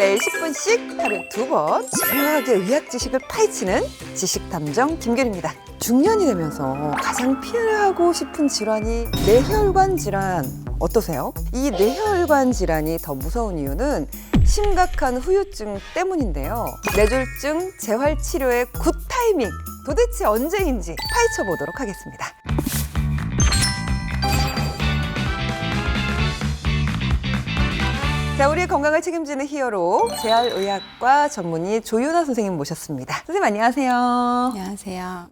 매일 10분씩 하루 두 번 정확하게 의학 지식을 파헤치는 지식탐정 김규리입니다. 중년이 되면서 가장 피하고 싶은 질환이 뇌혈관 질환 어떠세요? 이 뇌혈관 질환이 더 무서운 이유는 심각한 후유증 때문인데요. 뇌졸중 재활 치료의 굿 타이밍 도대체 언제인지 파헤쳐 보도록 하겠습니다. 자, 우리의 건강을 책임지는 히어로 재활의학과 전문의 조윤아 선생님 모셨습니다. 선생님 안녕하세요. 안녕하세요.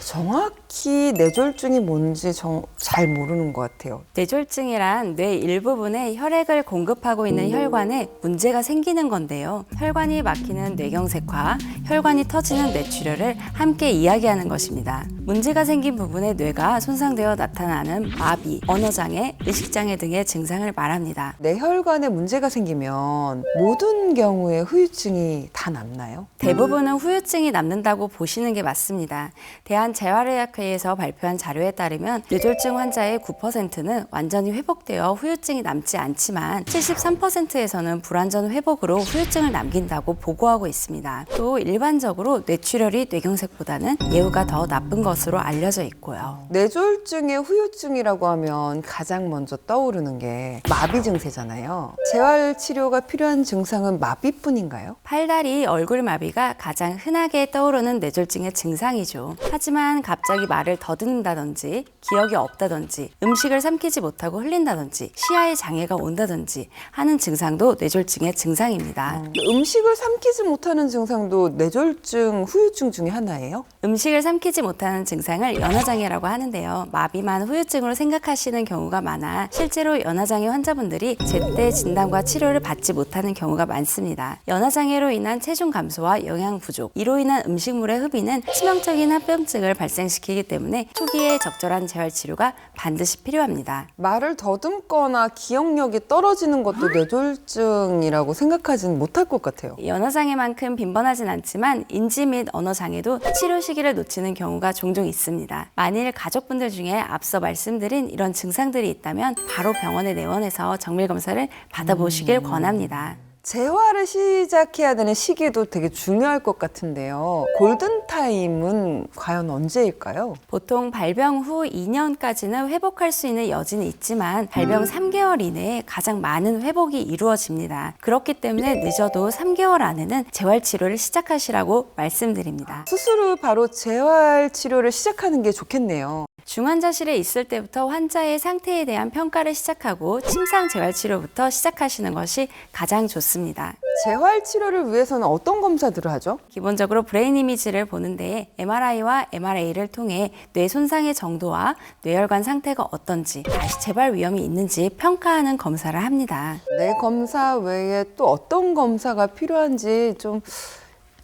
정확 히 뇌졸중이 뭔지 정- 잘 모르는 것 같아요. 뇌졸중이란 뇌 일부분에 혈액을 공급하고 있는 혈관에 문제가 생기는 건데요. 혈관이 막히는 뇌경색화, 혈관이 터지는 뇌출혈을 함께 이야기하는 것입니다. 문제가 생긴 부분에 뇌가 손상되어 나타나는 마비, 언어장애, 의식장애 등의 증상을 말합니다. 뇌혈관에 문제가 생기면 모든 경우에 후유증이 다 남나요? 대부분은 후유증이 남는다고 보시는 게 맞습니다. 대한재활의학 회에서 발표한 자료에 따르면 뇌졸중 환자의 9%는 완전히 회복되어 후유증이 남지 않지만 73%에서는 불완전 회복으로 후유증을 남긴다고 보고하고 있습니다. 또 일반적으로 뇌출혈이 뇌경색보다는 예후가 더 나쁜 것으로 알려져 있고요. 뇌졸중의 후유증이라고 하면 가장 먼저 떠오르는 게 마비 증세잖아요. 재활 치료가 필요한 증상은 마비뿐인가요? 팔다리, 얼굴 마비가 가장 흔하게 떠오르는 뇌졸중의 증상이죠. 하지만 갑자기 말을 더듬는다든지, 기억이 없다든지, 음식을 삼키지 못하고 흘린다든지, 시야에 장애가 온다든지 하는 증상도 뇌졸중의 증상입니다. 음식을 삼키지 못하는 증상도 뇌졸중 후유증 중에 하나예요? 음식을 삼키지 못하는 증상을 연화장애라고 하는데요. 마비만 후유증으로 생각하시는 경우가 많아 실제로 연화장애 환자분들이 제때 진단과 치료를 받지 못하는 경우가 많습니다. 연화장애로 인한 체중 감소와 영양 부족, 이로 인한 음식물의 흡입은 치명적인 합병증을 발생시키 기 때문에 초기에 적절한 재활 치료가 반드시 필요합니다. 말을 더듬거나 기억력이 떨어지는 것도 뇌졸중이라고 생각하진 못할 것 같아요. 연화장애만큼 빈번하진 않지만 인지 및 언어 장애도 치료 시기를 놓치는 경우가 종종 있습니다. 만일 가족분들 중에 앞서 말씀드린 이런 증상들이 있다면 바로 병원에 내원해서 정밀 검사를 받아보시길 권합니다. 재활을 시작해야 되는 시기도 되게 중요할 것 같은데요. 골든 타임은 과연 언제일까요? 보통 발병 후 2년까지는 회복할 수 있는 여지는 있지만 발병 3개월 이내에 가장 많은 회복이 이루어집니다. 그렇기 때문에 늦어도 3개월 안에는 재활 치료를 시작하시라고 말씀드립니다. 수술 후 바로 재활 치료를 시작하는 게 좋겠네요. 중환자실에 있을 때부터 환자의 상태에 대한 평가를 시작하고 침상 재활 치료부터 시작하시는 것이 가장 좋습니다. 재활 치료를 위해서는 어떤 검사들을 하죠? 기본적으로 브레인 이미지를 보는데 MRI와 MRA를 통해 뇌 손상의 정도와 뇌혈관 상태가 어떤지 다시 재발 위험이 있는지 평가하는 검사를 합니다. 뇌 검사 외에 또 어떤 검사가 필요한지 좀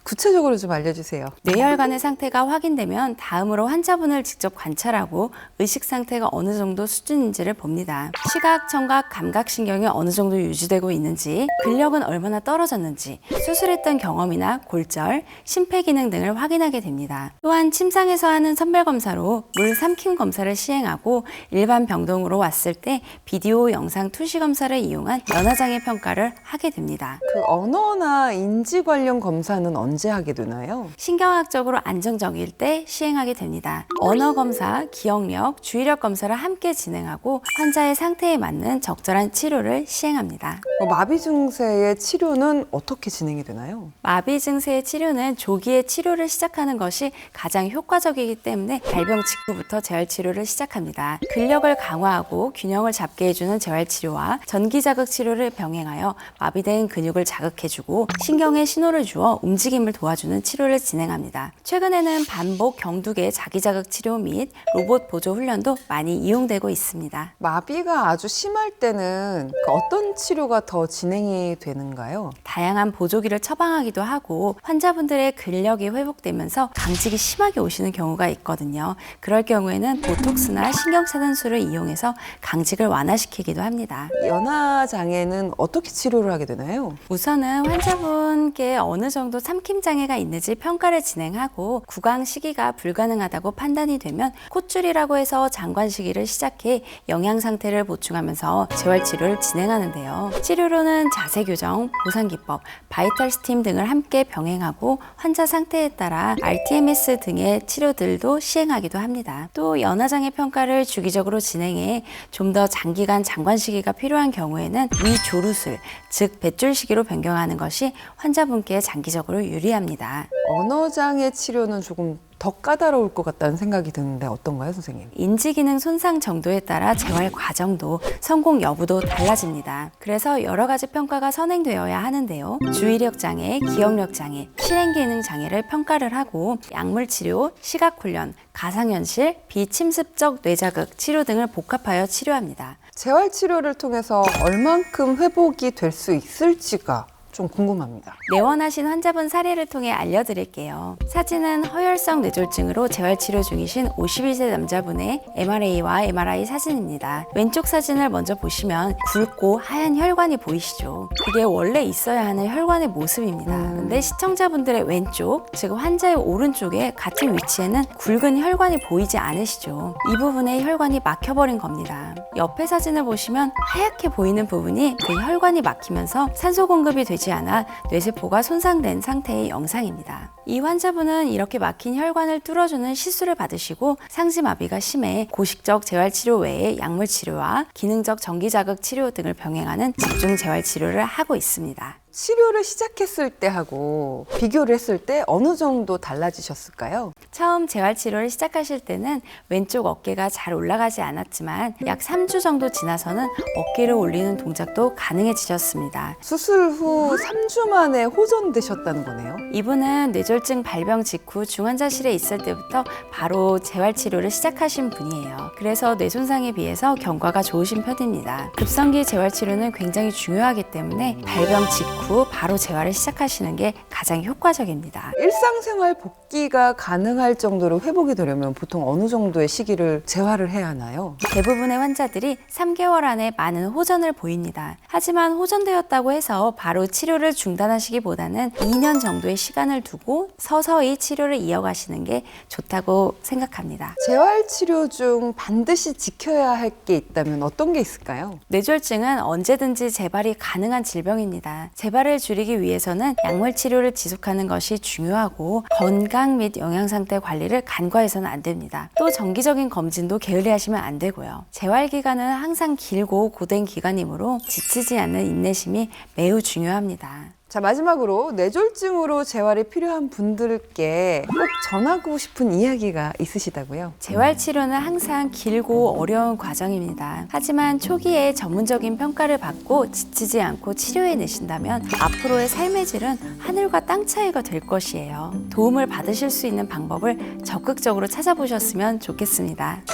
구체적으로 좀 알려주세요. 뇌혈관의 상태가 확인되면 다음으로 환자분을 직접 관찰하고 의식 상태가 어느 정도 수준인지를 봅니다. 시각, 청각, 감각 신경이 어느 정도 유지되고 있는지, 근력은 얼마나 떨어졌는지, 수술했던 경험이나 골절, 심폐 기능 등을 확인하게 됩니다. 또한 침상에서 하는 선별 검사로 물 삼킴 검사를 시행하고 일반 병동으로 왔을 때 비디오 영상 투시 검사를 이용한 연화장애 평가를 하게 됩니다. 그 언어나 인지 관련 검사는 언제 하게 되나요? 신경학적으로 안정적일 때 시행하게 됩니다. 언어 검사, 기억력, 주의력 검사를 함께 진행하고 환자의 상태에 맞는 적절한 치료를 시행합니다. 어, 마비 증세의 치료는 어떻게 진행이 되나요? 마비 증세의 치료는 조기에 치료를 시작하는 것이 가장 효과적이기 때문에 발병 직후부터 재활 치료를 시작합니다. 근력을 강화하고 균형을 잡게 해주는 재활 치료와 전기 자극 치료를 병행하여 마비된 근육을 자극해주고 신경에 신호를 주어 움직임 을 도와주는 치료를 진행합니다. 최근에는 반복 경두개 자기 자극 치료 및 로봇 보조 훈련도 많이 이용되고 있습니다. 마비가 아주 심할 때는 그 어떤 치료가 더 진행이 되는가요? 다양한 보조기를 처방하기도 하고 환자분들의 근력이 회복되면서 강직이 심하게 오시는 경우가 있거든요. 그럴 경우에는 보톡스나 신경차단술을 이용해서 강직을 완화시키기도 합니다. 연화 장애는 어떻게 치료를 하게 되나요? 우선은 환자분께 어느 정도 삼킴 끊김 장애가 있는지 평가를 진행하고 구강 시기가 불가능하다고 판단이 되면 콧줄이라고 해서 장관 시기를 시작해 영양 상태를 보충하면서 재활 치료를 진행하는데요. 치료로는 자세 교정, 보상 기법, 바이탈 스팀 등을 함께 병행하고 환자 상태에 따라 RTMS 등의 치료들도 시행하기도 합니다. 또 연화장애 평가를 주기적으로 진행해 좀 더 장기간 장관 시기가 필요한 경우에는 위조루술, 즉 뱃줄 시기로 변경하는 것이 환자분께 장기적으로 유리 합니다. 언어장애 치료는 조금 더 까다로울 것 같다는 생각이 드는데 어떤가요, 선생님? 인지기능 손상 정도에 따라 재활 과정도 성공 여부도 달라집니다. 그래서 여러 가지 평가가 선행되어야 하는데요. 주의력 장애, 기억력 장애, 실행기능 장애를 평가를 하고 약물 치료, 시각 훈련, 가상현실, 비침습적 뇌자극 치료 등을 복합하여 치료합니다. 재활 치료를 통해서 얼만큼 회복이 될 수 있을지가 좀 궁금합니다. 내원하신 환자분 사례를 통해 알려드릴게요. 사진은 허혈성 뇌졸중으로 재활 치료 중이신 52세 남자분의 MRA와 MRI 사진입니다. 왼쪽 사진을 먼저 보시면 굵고 하얀 혈관이 보이시죠? 그게 원래 있어야 하는 혈관의 모습입니다. 근데 시청자분들의 왼쪽, 즉 환자의 오른쪽에 같은 위치에는 굵은 혈관이 보이지 않으시죠? 이 부분에 혈관이 막혀버린 겁니다. 옆에 사진을 보시면 하얗게 보이는 부분이 그 혈관이 막히면서 산소 공급이 되지 않아 뇌세포가 손상된 상태의 영상입니다. 이 환자분은 이렇게 막힌 혈관을 뚫어주는 시술을 받으시고 상지마비가 심해 고식적 재활치료 외에 약물 치료와 기능적 전기자극 치료 등을 병행하는 집중 재활치료를 하고 있습니다. 치료를 시작했을 때하고 비교를 했을 때 어느 정도 달라지셨을까요? 처음 재활치료를 시작하실 때는 왼쪽 어깨가 잘 올라가지 않았지만 약 3주 정도 지나서는 어깨를 올리는 동작도 가능해지셨습니다. 수술 후 3주 만에 호전되셨다는 거네요. 이분은 뇌졸중 발병 직후 중환자실에 있을 때부터 바로 재활치료를 시작하신 분이에요. 그래서 뇌 손상에 비해서 경과가 좋으신 편입니다. 급성기 재활치료는 굉장히 중요하기 때문에 발병 직후 바로 재활을 시작하시는 게 가장 효과적입니다. 일상생활 복귀가 가능 할 정도로 회복이 되려면 보통 어느 정도의 시기를 재활을 해야 하나요? 대부분의 환자들이 3개월 안에 많은 호전을 보입니다. 하지만 호전되었다고 해서 바로 치료를 중단하시기보다는 2년 정도의 시간을 두고 서서히 치료를 이어가시는 게 좋다고 생각합니다. 재활 치료 중 반드시 지켜야 할 게 있다면 어떤 게 있을까요? 뇌졸중은 언제든지 재발이 가능한 질병입니다. 재발을 줄이기 위해서는 약물 치료를 지속하는 것이 중요하고 건강 및 영양 상태 관리를 간과해서는 안 됩니다. 또 정기적인 검진도 게을리하시면 안 되고요. 재활 기간은 항상 길고 고된 기간이므로 지치지 않는 인내심이 매우 중요합니다. 자 마지막으로 뇌졸중으로 재활이 필요한 분들께 꼭 전하고 싶은 이야기가 있으시다고요? 재활 치료는 항상 길고 어려운 과정입니다. 하지만 초기에 전문적인 평가를 받고 지치지 않고 치료해 내신다면 앞으로의 삶의 질은 하늘과 땅 차이가 될 것이에요. 도움을 받으실 수 있는 방법을 적극적으로 찾아보셨으면 좋겠습니다.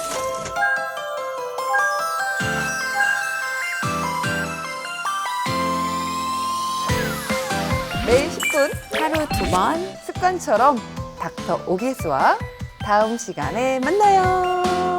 10분 하루 두 번 습관처럼 닥터 OBS와 다음 시간에 만나요.